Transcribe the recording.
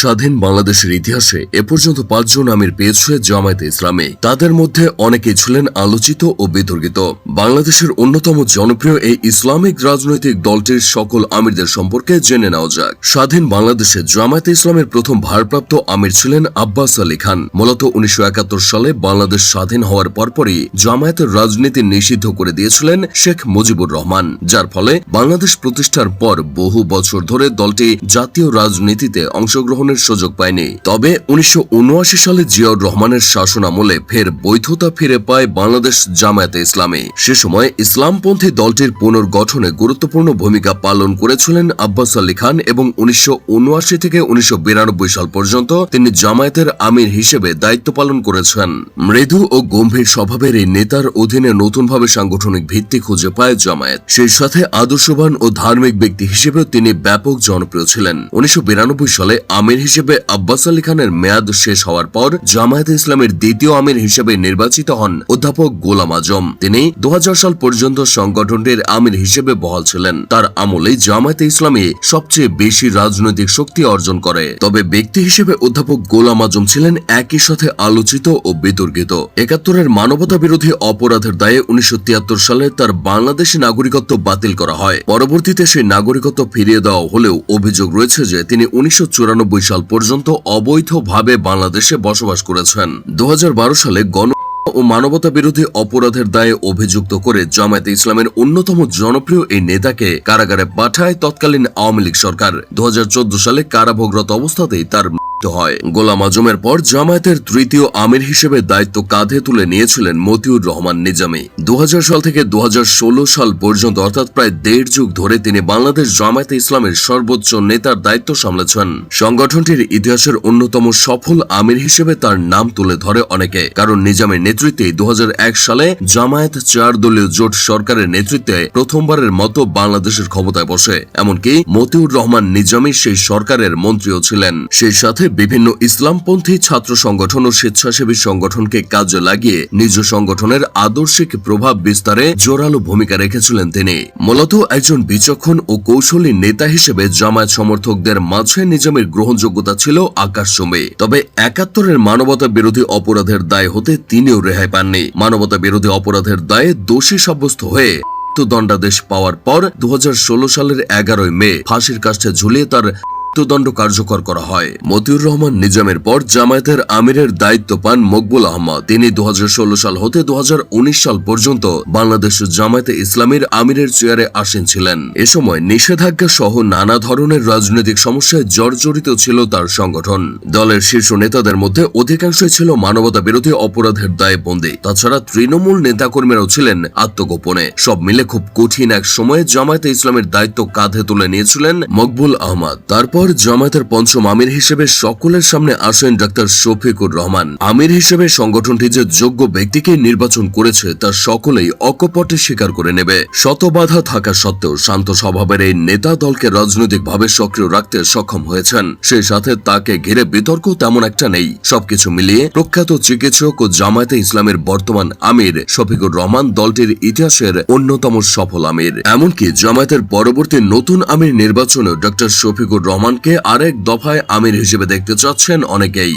স্বাধীন বাংলাদেশের ইতিহাসে এ পর্যন্ত পাঁচজন আমির পেয়েছে জামায়াতে ইসলামী। তাদের মধ্যে অনেকেই ছিলেন আলোচিত ও বিতর্কিত। বাংলাদেশের অন্যতম জনপ্রিয় এই ইসলামিক রাজনৈতিক দলটির সকল আমিরদের সম্পর্কে জেনে নেওয়া যাক। স্বাধীন বাংলাদেশে জামায়াতে ইসলামের প্রথম ভারপ্রাপ্ত আমির ছিলেন আব্বাস আলী খান। মূলত উনিশশো একাত্তর সালে বাংলাদেশ স্বাধীন হওয়ার পরপরই জামায়াতের রাজনীতি নিষিদ্ধ করে দিয়েছিলেন শেখ মুজিবুর রহমান। যার ফলে বাংলাদেশ প্রতিষ্ঠার পর বহু বছর ধরে দলটি জাতীয় রাজনীতিতে অংশগ্রহণের সুযোগ পায়নি। তবে উনিশশো উনআশি সালে জিয়াউর রহমানের শাসনামলে ফের বৈধতা ফিরে পায় বাংলাদেশ জামায়াতে ইসলামী। সে সময় ইসলামপন্থী দলটির পুনর্গঠনে গুরুত্বপূর্ণ ভূমিকা পালন করেছিলেন আব্বাস আলী খান এবং উনিশশো থেকে উনিশশো সাল পর্যন্ত তিনি জামায়াতের আমির হিসেবে দায়িত্ব পালন করেছেন। মৃদু ও গম্ভীর স্বভাবের এই নেতার অধীনে নতুনভাবে সাংগঠনিক ভিত্তি খুঁজে পায় জামায়াত। সেই সাথে আদর্শবান ও ধার্মিক ব্যক্তি হিসেবেও তিনি ব্যাপক জনপ্রিয় ছিলেন। উনিশশো বিরানব্বই সালে আমির হিসেবে আব্বাস আলী খানের মেয়াদ শেষ হওয়ার পর জামায়াতে ইসলামের দ্বিতীয় আমির হিসেবে নির্বাচিত হন অধ্যাপক গোলাম আজম। তিনি দু সাল পর্যন্ত সংগঠনটির আমির হিসেবে বহাল ছিলেন। তার আমলে জামায়াতে ইসলামী সবচেয়ে বেশি রাজনৈতিক শক্তি অর্জন করে। তবে ব্যক্তি হিসেবে অধ্যাপক গোলাম আজম ছিলেন একই সাথে আলোচিত ও বিতর্কিত। একাত্তরের মানবতা বিরোধী অপরাধের দায়ে উনিশশো তিয়াত্তর সালে তার বাংলাদেশি নাগরিকত্ব বাতিল করা হয়। পরবর্তীতে সেই নাগরিকত্ব ফিরিয়ে দেওয়া হলেও অভিযোগ রয়েছে যে তিনি উনিশশো চুরানব্বই সাল পর্যন্ত অবৈধভাবে বাংলাদেশে বসবাস করেছেন। দু হাজার বারো সালে গণ ও মানবতা বিরোধী অপরাধের দায়ে অভিযুক্ত করে জামায়াতে ইসলামের অন্যতম জনপ্রিয় এই নেতাকে কারাগারে পাঠায় তৎকালীন আওয়ামী লীগ সরকার। দু হাজার চোদ্দ সালে কারাভোগরত অবস্থাতেই তার হয়। গোলাম আজমের পর জামায়াতের তৃতীয় আমির হিসেবে দায়িত্ব কাঁধে তুলে নিয়েছিলেন মতিউর রহমান নিজামী। দু হাজার সাল থেকে দু হাজার ষোলো সাল পর্যন্ত, অর্থাৎ প্রায় দেড় যুগ ধরে, তিনি বাংলাদেশ জামায়াতে ইসলামের সর্বোচ্চ নেতার দায়িত্ব সামলেছেন। সংগঠনটির ইতিহাসের অন্যতম সফল আমির হিসেবে তার নাম তুলে ধরে অনেকে, কারণ নিজামের নেতৃত্বে দু হাজার এক সালে জামায়াত চার দলীয় জোট সরকারের নেতৃত্বে প্রথমবারের মতো বাংলাদেশের ক্ষমতায় বসে। এমনকি মতিউর রহমান নিজামী সেই সরকারের মন্ত্রীও ছিলেন। সেই সাথে বিভিন্ন ইসলামপন্থী ছাত্র সংগঠন ও স্বেচ্ছাসেবী সংগঠনকে কাজে লাগিয়ে নিজ সংগঠনের আদর্শিক প্রভাব বিস্তারে জোরালো ভূমিকা রেখেছিলেন তিনি। মূলত একজন বিচক্ষণ ও কৌশলী নেতা হিসেবে জামায়াত সমর্থকদের মাঝে নিজামের গ্রহণযোগ্যতা ছিল আকাশচুম্বী। তবে একাত্তরের মানবতা বিরোধী অপরাধের দায় হতে তিনিও রেহাই পাননি। মানবতা বিরোধী অপরাধের দায়ে দোষী সাব্যস্ত হয়ে মৃত্যুদণ্ডাদেশ পাওয়ার পর দু হাজার ষোলো সালের এগারোই মে ফাঁসির কাছে ঝুলিয়ে তার মৃত্যুদণ্ড কার্যকর করা হয়। মতিউর রহমান নিজামের পর জামায়াতের আমিরের দায়িত্ব পান মকবুল আহমদ। তিনি দু সাল হতে দু সাল পর্যন্ত বাংলাদেশ জামায়াতে ইসলামের আমিরের চেয়ারে আসীন ছিলেন। এ সময় নিষেধাজ্ঞা সহ নানা ধরনের রাজনৈতিক সমস্যায় জর্জরিত ছিল তার সংগঠন। দলের শীর্ষ নেতাদের মধ্যে অধিকাংশই ছিল মানবতা বিরোধী অপরাধের দায়ে বন্দী তাছাড়া তৃণমূল নেতাকর্মীরাও ছিলেন আত্মগোপনে। সব মিলে খুব কঠিন এক সময়ে জামায়াতে ইসলামের দায়িত্ব কাঁধে তুলে নিয়েছিলেন মকবুল আহমদ। তারপর জামায়াতের পঞ্চম আমির হিসেবে সকলের সামনে আসেন ডাক্তার শফিকুর রহমান। আমির হিসেবে সংগঠনটি যে যোগ্য ব্যক্তিকে নির্বাচন করেছে, তা সকলেই অকপটে স্বীকার করে নেবে। শত বাধা থাকা সত্ত্বেও শান্ত স্বভাবের এই নেতা দলকে রাজনৈতিকভাবে সক্রিয় রাখতে সক্ষম হয়েছেন। সেই সাথে তাকে ঘিরে বিতর্ক তেমন একটা নেই। সবকিছু মিলিয়ে প্রখ্যাত চিকিৎসক ও জামায়াতে ইসলামের বর্তমান আমির শফিকুর রহমান দলটির ইতিহাসের অন্যতম সফল আমির। এমনকি জামায়াতের পরবর্তী নতুন আমির নির্বাচনেও ডক্টর শফিকুর রহমানকে আরেক দফায় আমির হিসেবে দেখতে চাচ্ছেন অনেকেই।